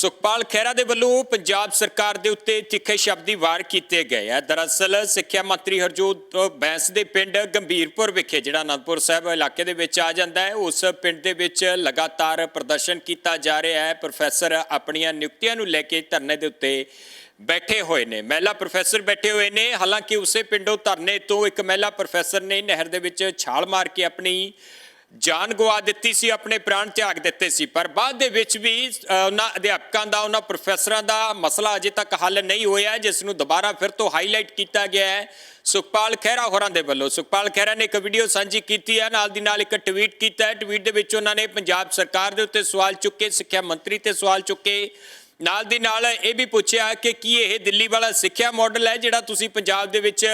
ਸੁਖਪਾਲ ਖਹਿਰਾ ਦੇ ਵੱਲੋਂ ਪੰਜਾਬ ਸਰਕਾਰ ਦੇ ਉੱਤੇ ਤਿੱਖੇ ਸ਼ਬਦੀ ਵਾਰ ਕੀਤੇ ਗਏ ਆ। ਦਰਅਸਲ ਸਿੱਖਿਆ ਮੰਤਰੀ ਹਰਜੋਤ ਬੈਂਸ ਦੇ ਪਿੰਡ ਗੰਭੀਰਪੁਰ ਵਿਖੇ, ਜਿਹੜਾ ਅਨੰਦਪੁਰ ਸਾਹਿਬ ਇਲਾਕੇ ਦੇ ਵਿੱਚ ਆ ਜਾਂਦਾ ਹੈ, ਉਸ ਪਿੰਡ ਦੇ ਵਿੱਚ ਲਗਾਤਾਰ ਪ੍ਰਦਰਸ਼ਨ ਕੀਤਾ ਜਾ ਰਿਹਾ ਹੈ। ਪ੍ਰੋਫੈਸਰ ਆਪਣੀਆਂ ਨਿਯੁਕਤੀਆਂ ਨੂੰ ਲੈ ਕੇ ਧਰਨੇ ਦੇ ਉੱਤੇ ਬੈਠੇ ਹੋਏ ਨੇ। ਮਹਿਲਾ ਪ੍ਰੋਫੈਸਰ ਬੈਠੇ ਹੋਏ ਨੇ। ਹਾਲਾਂਕਿ ਉਸੇ ਪਿੰਡੋਂ ਧਰਨੇ ਤੋਂ ਇੱਕ ਮਹਿਲਾ ਪ੍ਰੋਫੈਸਰ ਨੇ ਨਹਿਰ ਦੇ ਵਿੱਚ ਛਾਲ ਮਾਰ ਕੇ ਆਪਣੀ ਜਾਨ ਗਵਾ ਦਿੱਤੀ ਸੀ, ਆਪਣੇ ਪ੍ਰਾਣ ਤਿਆਗ ਦਿੱਤੇ ਸੀ। ਪਰ ਬਾਅਦ ਦੇ ਵਿੱਚ ਵੀ ਉਹਨਾਂ ਅਧਿਆਪਕਾਂ ਦਾ, ਉਹਨਾਂ ਪ੍ਰੋਫੈਸਰਾਂ ਦਾ ਮਸਲਾ ਅਜੇ ਤੱਕ ਹੱਲ ਨਹੀਂ ਹੋਇਆ, ਜਿਸ ਨੂੰ ਦੁਬਾਰਾ ਫਿਰ ਤੋਂ ਹਾਈਲਾਈਟ ਕੀਤਾ ਗਿਆ ਹੈ। ਸੁਖਪਾਲ ਖਹਿਰਾ ਹੋਰਾਂ ਦੇ ਵੱਲੋਂ। ਸੁਖਪਾਲ ਖਹਿਰਾ ਨੇ ਇੱਕ ਵੀਡੀਓ ਸਾਂਝੀ ਕੀਤੀ ਹੈ, ਨਾਲ ਦੀ ਨਾਲ ਇੱਕ ਟਵੀਟ ਕੀਤਾ ਹੈ। ਟਵੀਟ ਦੇ ਵਿੱਚ ਉਹਨਾਂ ਨੇ ਪੰਜਾਬ ਸਰਕਾਰ ਦੇ ਉੱਤੇ ਸਵਾਲ ਚੁੱਕੇ, ਸਿੱਖਿਆ ਮੰਤਰੀ ਤੇ ਸਵਾਲ ਚੁੱਕੇ। ਨਾਲ ਦੀ ਨਾਲ ਇਹ ਵੀ ਪੁੱਛਿਆ ਕਿ ਕੀ ਇਹ ਦਿੱਲੀ ਵਾਲਾ ਸਿੱਖਿਆ ਮਾਡਲ ਹੈ, ਜਿਹੜਾ ਤੁਸੀਂ ਪੰਜਾਬ ਦੇ ਵਿੱਚ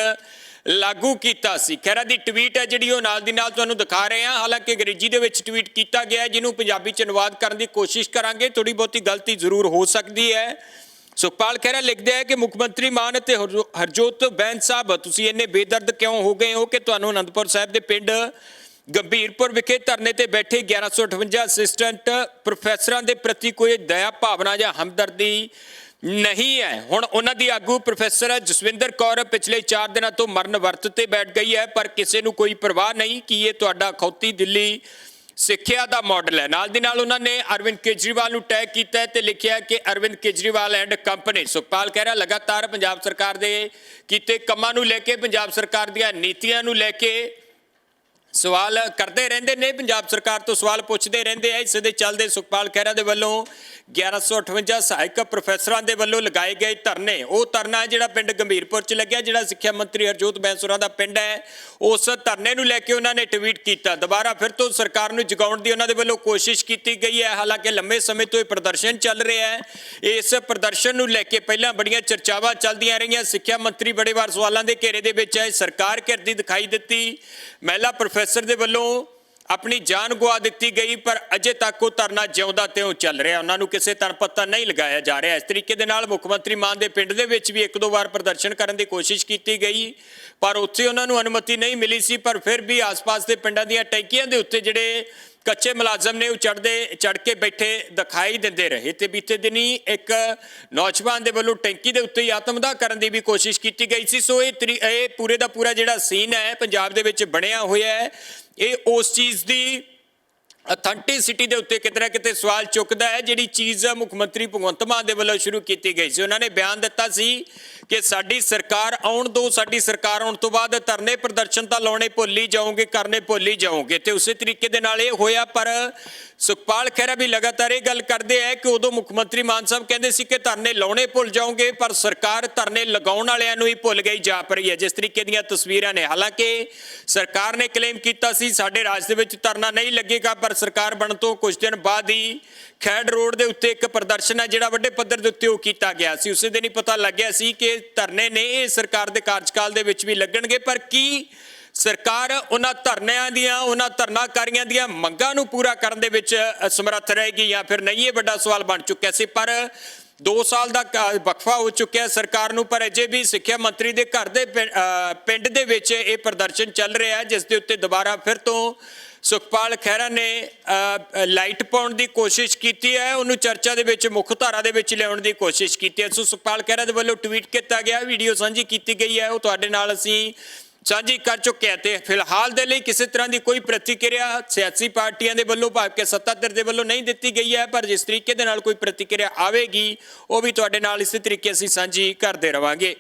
ਲਾਗੂ ਕੀਤਾ ਸੀ। ਖੈਰਾ ਦੀ ਟਵੀਟ ਹੈ ਜਿਹੜੀ ਉਹ ਨਾਲ ਦੀ ਨਾਲ ਤੁਹਾਨੂੰ ਦਿਖਾ ਰਹੇ ਹਾਂ। ਹਾਲਾਂਕਿ ਅੰਗਰੇਜ਼ੀ ਦੇ ਵਿੱਚ ਟਵੀਟ ਕੀਤਾ ਗਿਆ ਜਿਹਨੂੰ ਪੰਜਾਬੀ ਚ ਅਨੁਵਾਦ ਕਰਨ ਦੀ ਕੋਸ਼ਿਸ਼ ਕਰਾਂਗੇ। ਥੋੜੀ ਬਹੁਤੀ ਗਲਤੀ ਜ਼ਰੂਰ ਹੋ ਸਕਦੀ ਹੈ। ਸੁਖਪਾਲ ਖਹਿਰਾ ਲਿਖਦੇ ਹੈ ਕਿ ਮੁੱਖ ਮੰਤਰੀ ਮਾਨ ਅਤੇ ਹਰਜੋ- ਹਰਜੋਤ ਬੈਂਸ ਸਾਹਿਬ, ਤੁਸੀਂ ਇੰਨੇ ਬੇਦਰਦ ਕਿਉਂ ਹੋ ਗਏ ਹੋ ਕਿ ਤੁਹਾਨੂੰ ਅਨੰਦਪੁਰ ਸਾਹਿਬ ਦੇ ਪਿੰਡ ਗੰਭੀਰਪੁਰ ਵਿਖੇ ਧਰਨੇ ਤੇ ਬੈਠੇ 1158 ਅਸਿਸਟੈਂਟ ਪ੍ਰੋਫੈਸਰਾਂ ਦੇ ਪ੍ਰਤੀ ਕੋਈ ਦਇਆ ਭਾਵਨਾ ਜਾਂ ਹਮਦਰਦੀ ਨਹੀਂ ਹੈ। ਹੁਣ ਉਹਨਾਂ ਦੀ ਆਗੂ ਪ੍ਰੋਫੈਸਰ ਜਸਵਿੰਦਰ ਕੌਰ ਪਿਛਲੇ 4 ਦਿਨਾਂ ਤੋਂ ਮਰਨ ਵਰਤ ਤੇ ਬੈਠ ਗਈ ਹੈ, ਪਰ ਕਿਸੇ ਨੂੰ ਕੋਈ ਪਰਵਾਹ ਨਹੀਂ ਕਿ ਇਹ ਤੁਹਾਡਾ ਖੌਤੀ ਦਿੱਲੀ ਸਿੱਖਿਆ ਦਾ ਮਾਡਲ ਹੈ। ਨਾਲ ਦੀ ਨਾਲ ਉਹਨਾਂ ਨੇ ਅਰਵਿੰਦ ਕੇਜਰੀਵਾਲ ਨੂੰ ਟੈਗ ਕੀਤਾ ਤੇ ਲਿਖਿਆ ਕਿ ਅਰਵਿੰਦ ਕੇਜਰੀਵਾਲ ਐਂਡ ਕੰਪਨੀ ਸੁਖਪਾਲ ਕਹਿ ਰਿਹਾ ਲਗਾਤਾਰ ਪੰਜਾਬ ਸਰਕਾਰ ਦੇ ਕੀਤੇ ਕੰਮਾਂ ਨੂੰ ਲੈ ਕੇ, ਪੰਜਾਬ ਸਰਕਾਰ ਦੀਆਂ ਨੀਤੀਆਂ ਨੂੰ ਲੈ ਕੇ ਸਵਾਲ ਕਰਦੇ ਰਹਿੰਦੇ ਨੇ। ਪੰਜਾਬ ਸਰਕਾਰ ਤੋਂ ਸਵਾਲ ਪੁੱਛਦੇ ਰਹਿੰਦੇ ਆ। ਇਸ ਦੇ ਚੱਲਦੇ ਸੁਖਪਾਲ ਖਹਿਰਾ ਦੇ ਵੱਲੋਂ 1158 ਸਹਾਇਕ ਪ੍ਰੋਫੈਸਰਾਂ ਦੇ ਵੱਲੋਂ ਲਗਾਏ ਗਏ ਧਰਨੇ। ਉਹ ਧਰਨਾ ਹੈ ਜਿਹੜਾ ਪਿੰਡ ਗੰਭੀਰਪੁਰ ਚ ਲੱਗਿਆ, ਜਿਹੜਾ ਸਿੱਖਿਆ ਮੰਤਰੀ ਹਰਜੋਤ ਬੈਂਸੁਰਾ ਦਾ ਪਿੰਡ ਹੈ। ਉਸ ਧਰਨੇ ਨੂੰ ਲੈ ਕੇ ਉਹਨਾਂ ਨੇ ਟਵੀਟ ਕੀਤਾ। ਦੁਬਾਰਾ ਫਿਰ ਤੋਂ ਸਰਕਾਰ ਨੂੰ ਜਗਾਉਣ ਦੀ ਉਹਨਾਂ ਦੇ ਵੱਲੋਂ ਕੋਸ਼ਿਸ਼ ਕੀਤੀ ਗਈ ਹੈ। ਹਾਲਾਂਕਿ ਲੰਮੇ ਸਮੇਂ ਤੋਂ ਇਹ ਪ੍ਰਦਰਸ਼ਨ ਚੱਲ ਰਿਹਾ ਹੈ। ਇਸ ਪ੍ਰਦਰਸ਼ਨ ਨੂੰ ਲੈ ਕੇ ਪਹਿਲਾਂ ਬੜੀਆਂ ਚਰਚਾਵਾਂ ਚੱਲਦੀਆਂ ਰਹੀਆਂ। ਸਿੱਖਿਆ ਮੰਤਰੀ ਬੜੇ ਵਾਰ ਸਵਾਲਾਂ ਦੇ ਘੇਰੇ ਦੇ ਵਿੱਚ ਹੈ ਸਰਕਾਰ ਘਿਰਦੀ ਦਿਖਾਈ ਦਿੱਤੀ। ਮਹਿਲਾ ਪ੍ਰੋਫੈਸਰ ਦੇ ਵੱਲੋਂ ਆਪਣੀ ਜਾਨ ਗਵਾ ਦਿੱਤੀ ਗਈ, ਪਰ ਅਜੇ ਤੱਕ ਉਹ ਧਰਨਾ ਜਿਉਂਦਾ ਤਿਉਂ ਚੱਲ ਰਿਹਾ। ਉਹਨਾਂ ਨੂੰ ਕਿਸੇ ਤਰ੍ਹਾਂ ਪੱਤਾ ਨਹੀਂ ਲਗਾਇਆ ਜਾ ਰਿਹਾ। ਇਸ ਤਰੀਕੇ ਦੇ ਨਾਲ ਮੁੱਖ ਮੰਤਰੀ ਮਾਨ ਦੇ ਪਿੰਡ ਦੇ ਵਿੱਚ ਵੀ ਇੱਕ ਦੋ ਵਾਰ ਪ੍ਰਦਰਸ਼ਨ ਕਰਨ ਦੀ ਕੋਸ਼ਿਸ਼ ਕੀਤੀ ਗਈ, ਪਰ ਉੱਥੇ ਉਹਨਾਂ ਨੂੰ ਅਨੁਮਤੀ ਨਹੀਂ ਮਿਲੀ ਸੀ, ਪਰ ਫਿਰ ਵੀ ਆਸ-ਪਾਸ ਦੇ ਪਿੰਡਾਂ ਦੀਆਂ ਟੈਂਕੀਆਂ ਦੇ ਉੱਤੇ ਜਿਹੜੇ ਕੱਚੇ ਮੁਲਾਜ਼ਮ ਨੇ ਉਹ ਚੜਦੇ ਚੜ ਕੇ ਬੈਠੇ ਦਿਖਾਈ ਦਿੰਦੇ ਰਹੇ ਤੇ ਬੀਤੇ ਦਿਨੀ ਇੱਕ ਨੌਜਵਾਨ ਦੇ ਵੱਲੋਂ ਟੈਂਕੀ ਦੇ ਉੱਤੇ ਹੀ ਆਤਮਦਾਹ ਕਰਨ ਦੀ ਵੀ ਕੋਸ਼ਿਸ਼ ਕੀਤੀ ਗਈ ਸੀ। ਸੋ ਇਹ ਤਰੀ- ਇਹ ਪੂਰੇ ਦਾ ਪੂਰਾ ਜਿਹੜਾ ਸੀਨ ਹੈ, ਪੰਜਾਬ ਦੇ ਵਿੱਚ ਬਣਿਆ ਹੋਇਆ ਹੈ। ਇਹ ਉਸ ਚੀਜ਼ ਦੀ ਅਥੈਂਟਿਸਿਟੀ ਦੇ ਉੱਤੇ ਕਿਤੇ ਨਾ ਕਿਤੇ ਸਵਾਲ ਚੁੱਕਦਾ ਹੈ, ਜਿਹੜੀ ਚੀਜ਼ ਮੁੱਖ ਮੰਤਰੀ ਭਗਵੰਤ ਮਾਨ ਦੇ ਵੱਲੋਂ ਸ਼ੁਰੂ ਕੀਤੀ ਗਈ ਸੀ। ਉਹਨਾਂ ਨੇ ਬਿਆਨ ਦਿੱਤਾ ਸੀ ਕਿ ਸਾਡੀ ਸਰਕਾਰ ਆਉਣ ਦੋ, ਸਾਡੀ ਸਰਕਾਰ ਆਉਣ ਤੋਂ ਬਾਅਦ ਧਰਨੇ ਪ੍ਰਦਰਸ਼ਨ ਤਾਂ ਲਾਉਣੇ ਭੁੱਲ ਹੀ ਜਾਓਗੇ, ਕਰਨੇ ਭੁੱਲ ਹੀ ਜਾਓਗੇ ਤੇ ਉਸੇ ਤਰੀਕੇ ਦੇ ਨਾਲ ਇਹ ਹੋਇਆ, ਪਰ ਸੁਖਪਾਲ ਖਹਿਰਾ ਵੀ ਲਗਾਤਾਰ ਇਹ ਗੱਲ ਕਰਦੇ ਆ ਕਿ ਉਦੋਂ ਮੁੱਖ ਮੰਤਰੀ ਮਾਨ ਸਾਹਿਬ ਕਹਿੰਦੇ ਸੀ ਕਿ ਧਰਨੇ ਲਾਉਣੇ ਭੁੱਲ ਜਾਓਗੇ, ਪਰ ਸਰਕਾਰ ਧਰਨੇ ਲਗਾਉਣ ਵਾਲਿਆਂ ਨੂੰ ਹੀ ਭੁੱਲ ਗਈ ਜਾਪ ਰਹੀ ਹੈ। ਜਿਸ ਤਰੀਕੇ ਦੀਆਂ ਤਸਵੀਰਾਂ ਨੇ, ਹਾਲਾਂਕਿ ਸਰਕਾਰ ਨੇ ਕਲੇਮ ਕੀਤਾ ਸੀ, ਸਾਡੇ ਰਾਜ ਦੇ ਵਿੱਚ ਧਰਨਾ ਨਹੀਂ ਲੱਗੇਗਾ, ਪਰ ਸਰਕਾਰ ਬਣਨ ਤੋਂ ਕੁਝ ਦਿਨ ਬਾਅਦ ਹੀ ਖੈੜ ਰੋਡ ਦੇ ਉੱਤੇ ਇੱਕ ਪ੍ਰਦਰਸ਼ਨ ਹੈ, ਜਿਹੜਾ ਵੱਡੇ ਪੱਧਰ ਦੇ ਉੱਤੇ ਉਹ ਕੀਤਾ ਗਿਆ ਸੀ। ਉਸੇ ਦਿਨ ਹੀ ਪਤਾ ਲੱਗਿਆ ਸੀ ਕਿ ਧਰਨੇ ਨੇ ਇਹ ਸਰਕਾਰ ਦੇ ਕਾਰਜਕਾਲ ਦੇ ਵਿੱਚ ਵੀ ਲੱਗਣਗੇ, ਪਰ ਕੀ ਸਰਕਾਰ ਉਹਨਾਂ ਧਰਨਿਆਂ ਦੀਆਂ, ਉਹਨਾਂ ਧਰਨਾਕਾਰੀਆਂ ਦੀਆਂ ਮੰਗਾਂ ਨੂੰ ਪੂਰਾ ਕਰਨ ਦੇ ਵਿੱਚ ਸਮਰੱਥ ਰਹੇਗੀ ਜਾਂ ਫਿਰ ਨਹੀਂ, ਇਹ ਵੱਡਾ ਸਵਾਲ ਬਣ ਚੁੱਕਿਆ ਸੀ, ਪਰ 2 ਸਾਲ ਦਾ ਵਕਫਾ ਹੋ ਚੁੱਕਿਆ ਸਰਕਾਰ ਨੂੰ, ਪਰ ਅਜੇ ਵੀ ਸਿੱਖਿਆ ਮੰਤਰੀ ਦੇ ਘਰ ਦੇ ਪਿੰ- ਪਿੰਡ ਦੇ ਵਿੱਚ ਇਹ ਪ੍ਰਦਰਸ਼ਨ ਚੱਲ ਰਿਹਾ ਹੈ, ਜਿਸ ਦੇ ਉੱਤੇ ਦੁਬਾਰਾ ਫਿਰ ਤੋਂ ਸੁਖਪਾਲ ਖਹਿਰਾ ਨੇ ਲਾਈਟ ਪਾਉਣ ਦੀ ਕੋਸ਼ਿਸ਼ ਕੀਤੀ ਹੈ, ਉਹਨੂੰ ਚਰਚਾ ਦੇ ਵਿੱਚ, ਮੁੱਖ ਧਾਰਾ ਦੇ ਵਿੱਚ ਲਿਆਉਣ ਦੀ ਕੋਸ਼ਿਸ਼ ਕੀਤੀ ਹੈ। ਸੋ ਸੁਖਪਾਲ ਖਹਿਰਾ ਦੇ ਵੱਲੋਂ ਟਵੀਟ ਕੀਤਾ ਗਿਆ, ਵੀਡੀਓ ਸਾਂਝੀ ਕੀਤੀ ਗਈ ਹੈ, ਉਹ ਤੁਹਾਡੇ ਨਾਲ ਅਸੀਂ ਸਾਂਝੀ ਕਰ ਚੁੱਕੇ ਹਾਂ ਤੇ ਫਿਲਹਾਲ ਦੇ ਲਈ ਕਿਸੇ ਤਰ੍ਹਾਂ ਦੀ ਕੋਈ ਪ੍ਰਤੀਕਿਰਿਆ ਸਿਆਸੀ ਪਾਰਟੀਆਂ ਦੇ ਵੱਲੋਂ, ਭਾਵ ਕੇ ਸੱਤਾਧਿਰ ਦੇ ਵੱਲੋਂ ਨਹੀਂ ਦਿੱਤੀ ਗਈ ਹੈ, ਪਰ ਜਿਸ ਤਰੀਕੇ ਦੇ ਨਾਲ ਕੋਈ ਪ੍ਰਤੀਕਿਰਿਆ ਆਵੇਗੀ, ਉਹ ਵੀ ਤੁਹਾਡੇ ਨਾਲ ਇਸੇ ਤਰੀਕੇ ਅਸੀਂ ਸਾਂਝੀ ਕਰਦੇ ਰਵਾਂਗੇ।